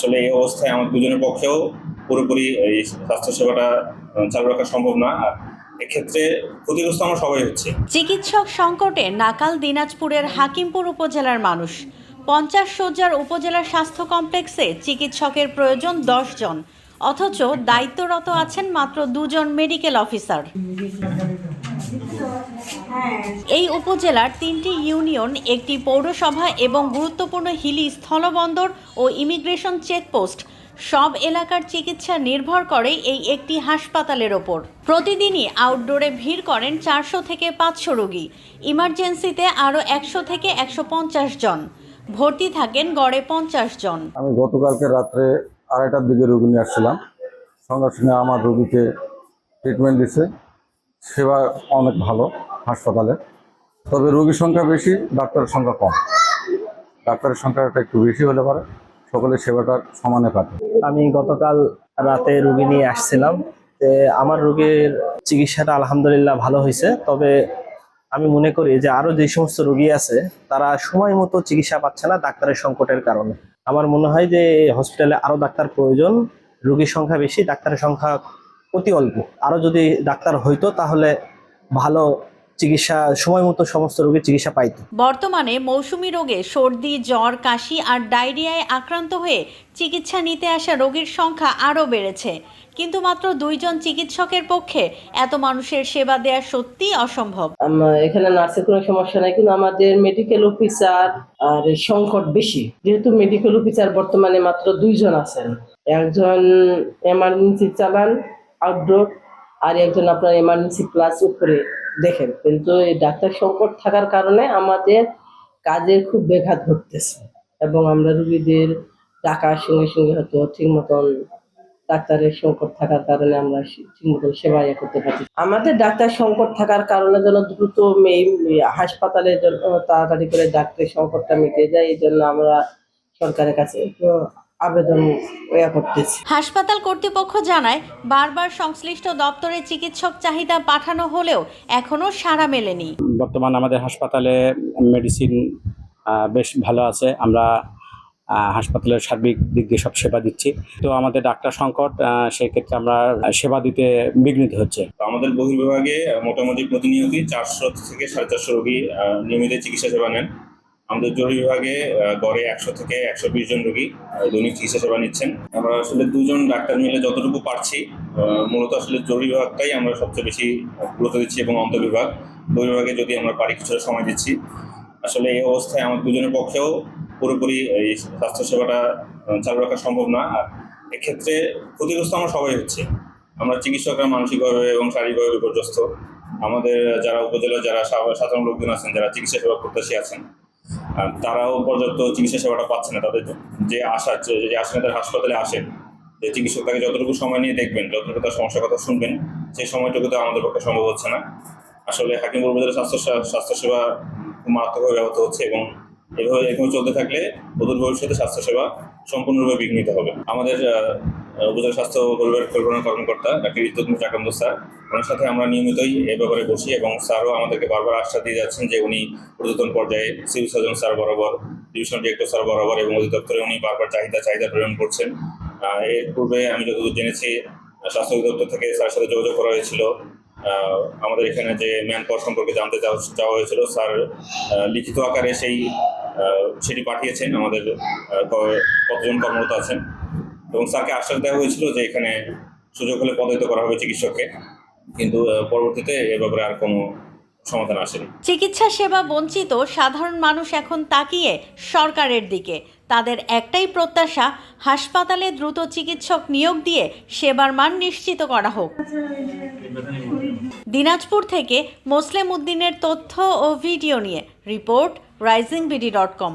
আসলে এই অবস্থায় আমার দুজনের পক্ষেও পুরোপুরি এই স্বাস্থ্যসেবাটা চালু রাখা সম্ভব না। আর এক্ষেত্রে ক্ষতিগ্রস্ত আমরা সবাই হচ্ছে। চিকিৎসক সংকটে নাকাল দিনাজপুরের হাকিমপুর উপজেলার মানুষ। পঞ্চাশ শয্যার উপজেলা স্বাস্থ্য কমপ্লেক্সে চিকিৎসকের প্রয়োজন দশ জন। অথচ দায়িত্বরত আছেন মাত্র দুজন মেডিকেল অফিসার। এই উপজেলার তিনটি ইউনিয়ন, একটি পৌরসভা এবং গুরুত্বপূর্ণ হিলি স্থলবন্দর ও ইমিগ্রেশন চেকপোস্ট। সব এলাকার চিকিৎসা নির্ভর করে এই একটি হাসপাতালের ওপর। প্রতিদিনই আউটডোরে ভিড় করেন চারশো থেকে পাঁচশো রোগী। ইমার্জেন্সিতে আরও একশো থেকে একশো পঞ্চাশ জন। ভর্তি থাকেন গড়ে পঞ্চাশ জন। আমি গতকালকে রাত্রে আড়াইটার দিকে রোগী নিয়ে আসছিলাম। সঙ্গে সঙ্গে আমার রোগীকে ট্রিটমেন্ট দিছে। সেবা অনেক ভালো হাসপাতালে। তবে রোগীর সংখ্যা বেশি, ডাক্তারের সংখ্যা কম। ডাক্তারের সংখ্যাটা একটু বেশি হলে পারে, সকলের সেবাটা সমানে পাবে আমি গতকাল রাতে রুগী নিয়ে আসছিলাম। আমার রোগীর চিকিৎসাটা আলহামদুলিল্লাহ ভালো হয়েছে। তবে আমি মনে করি যে আরও যে সমস্ত রোগী আছে, তারা সময় মতো চিকিৎসা পাচ্ছে না ডাক্তারের সংকটের কারণে। আমার মনে হয় যে হসপিটালে আরও ডাক্তার প্রয়োজন। রোগীর সংখ্যা বেশি, ডাক্তারের সংখ্যা অতি অল্প। আরও যদি ডাক্তার হইতো তাহলে ভালো চিকিৎসা সময় মতো সমস্ত রোগীর চিকিৎসা পাইতো। বর্তমানে মৌসুমি রোগে সর্দি জ্বর কাশি আর ডায়রিয়ায় আক্রান্ত হয়ে চিকিৎসা নিতে আসা রোগীর সংখ্যা আরও বেড়েছে। কিন্তু মাত্র দুইজন চিকিৎসকের পক্ষে এত মানুষের সেবা দেওয়া সত্যিই অসম্ভব। এখানে নার্সের কোনো সমস্যা নাই কিন্তু আমাদের মেডিকেল অফিসার আর সংকট বেশি। যেহেতু মেডিকেল অফিসার বর্তমানে মাত্র দুইজন আছেন। একজন এমার্জেন্সি চালান আউটডোর আর একজন আপনার এমার্জেন্সি প্লাস উপরে দেখেন। কিন্তু এই ডাক্তার সংকট থাকার কারণে আমাদের কাজের খুব ব্যাঘাত ঘটতেছে এবং আমরা রুগীদের ডাকার সঙ্গে সঙ্গে হয়তো ঠিক মতন ডাক্তারের সংকট থাকার কারণে আমরা ঠিক মতন সেবা ইয়ে করতে পারি আমাদের ডাক্তার সংকট থাকার কারণে যেন দ্রুত হাসপাতালে তাড়াতাড়ি করে ডাক্তারের সংকটটা মিটে যায়, এই জন্য আমরা সরকারের কাছে আবেদন করতেছি। হাসপাতাল কর্তৃপক্ষ জানায় বারবার সংশ্লিষ্ট দপ্তরে চিকিৎসক চাহিদা পাঠানো হলেও এখনও সাড়া মেলেনি। বর্তমান আমাদের হাসপাতালে মেডিসিন বেশ ভালো আছে। আমরা হাসপাতালের সার্বিক দিক দিয়ে সব সেবা দিচ্ছি। তো আমাদের ডাক্তার সংকট সেক্ষেত্রে আমরা সেবা দিতে বিঘ্নিত হচ্ছে। তো আমাদের বহির্বিভাগে মোটামুটি প্রতিনিয়তই চারশো থেকে সাড়ে চারশো রোগী নিয়মিত চিকিৎসা সেবা নেন। আমাদের জরুরি বিভাগে গড়ে একশো থেকে একশো বিশ জন রোগী দৈনিক চিকিৎসা সেবা নিচ্ছেন। আমরা আসলে দুজন ডাক্তার মিলে যতটুকু পারছি মূলত আসলে জরুরি বিভাগটাই আমরা সবচেয়ে বেশি গুরুত্ব দিচ্ছি এবং অন্তর্বিভাগ বহির্বিভাগে যদি আমরা পারি কিছুটা সময় দিচ্ছি। আসলে এই অবস্থায় আমার দুজনের পক্ষেও পুরোপুরি এই স্বাস্থ্যসেবাটা চালু রাখা সম্ভব না। আর এক্ষেত্রে ক্ষতিগ্রস্ত আমরা সবাই হচ্ছে। আমরা চিকিৎসকরা মানসিকভাবে এবং শারীরিকভাবে বিপর্যস্ত। আমাদের যারা উপজেলার যারা সাধারণ লোকজন আছেন, যারা চিকিৎসা সেবা প্রত্যাশী আছেন তারাও পর্যাপ্ত চিকিৎসা সেবাটা পাচ্ছে না তাদের যে আশা যে আসেন তাদের হাসপাতালে আসেন, যে চিকিৎসক তাকে যতটুকু সময় নিয়ে দেখবেন, যতটুকু তার সমস্যার কথা শুনবেন, সেই সময়টুকু সময়টুকুতে আমাদের পক্ষে সম্ভব হচ্ছে না। আসলে হাকিম উপজেলা স্বাস্থ্য স্বাস্থ্যসেবা মারাত্মকভাবে ব্যাহত হচ্ছে এবং এভাবে এরকম চলতে থাকলে অদূর ভবিষ্যতে স্বাস্থ্যসেবা সম্পূর্ণরূপে বিঘ্নিত হবে। আমাদের উপজেলা স্বাস্থ্য পরিবার পরিকল্পনা কর্মকর্তা ডাক্তার ইজ্জতুল চাকান্দ স্যার ওনার সাথে আমরা নিয়মিতই এ ব্যাপারে বসি এবং স্যারও আমাদেরকে বারবার আশ্বাস দিয়ে যাচ্ছেন যে উনি ঊর্ধ্বতন পর্যায়ে সিভিল সার্জন স্যার বরাবর ডিভিশনাল ডিরেক্টর স্যার বরাবর এবং অধিদপ্তরে উনি বারবার চাহিদা চাহিদা প্রেরণ করছেন। এর পূর্বে আমি যতদূর জেনেছি, স্বাস্থ্য অধিদপ্তর থেকে স্যার সাথে যোগাযোগ করা হয়েছিল। আমাদের এখানে যে ম্যান পাওয়ার সম্পর্কে জানতে চাওয়া হয়েছিল, স্যার লিখিত আকারে সেই সেটি পাঠিয়েছেন। আমাদের কতজন কর্মরত আছেন। এবং স্যারকে আশ্বাস দেওয়া হয়েছিল যে এখানে সুযোগ হলে পদায়িত করা হবে চিকিৎসককে। কিন্তু পরবর্তীতে এ ব্যাপারে আর কোনো সমাধান আসেনি। চিকিৎসা সেবা বঞ্চিত সাধারণ মানুষ এখন তাকিয়ে সরকারের দিকে। তাদের একটাই প্রত্যাশা, হাসপাতালে দ্রুত চিকিৎসক নিয়োগ দিয়ে সেবার মান নিশ্চিত করা হোক। দিনাজপুর থেকে মোসলেম উদ্দিনের তথ্য ও ভিডিও নিয়ে report Rising BD dot com.